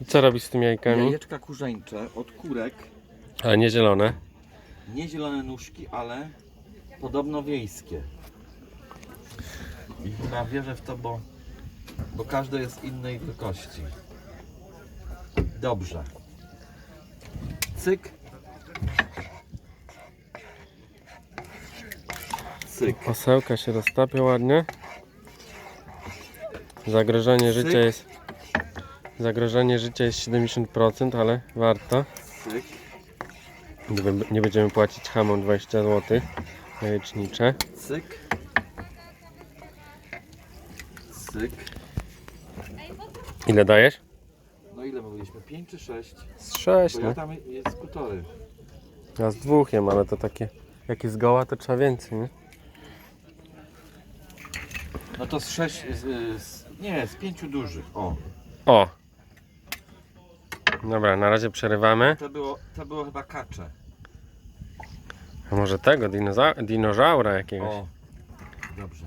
I co robisz z tymi jajkami? Jajeczka kurzeńcze od kurek. Ale nie zielone. Nie zielone nóżki, ale podobno wiejskie. I chyba wierzę w to, bo, bo każde jest innej wielkości. Dobrze. Cyk. Cyk. Masełka się roztapia ładnie. Zagrożenie Cyk. życia jest. Zagrożenie życia jest 70%, ale warto. Cyk. Gdyby nie będziemy płacić hamom 20 zł jajecznicze. Cyk. Cyk. Ile dajesz? No ile mówiliśmy? 5 czy 6? Z 6, Bo no. ja tam jest półtory. Ja z dwóch jem, ale to takie. Jak jest goła, to trzeba więcej, nie? No to z 6, z, z, nie, z 5 dużych. O, O! Dobra, na razie przerywamy. to było, to było chyba kacze. A może tego, dinoza- dinozaura jakiegoś? O, dobrze.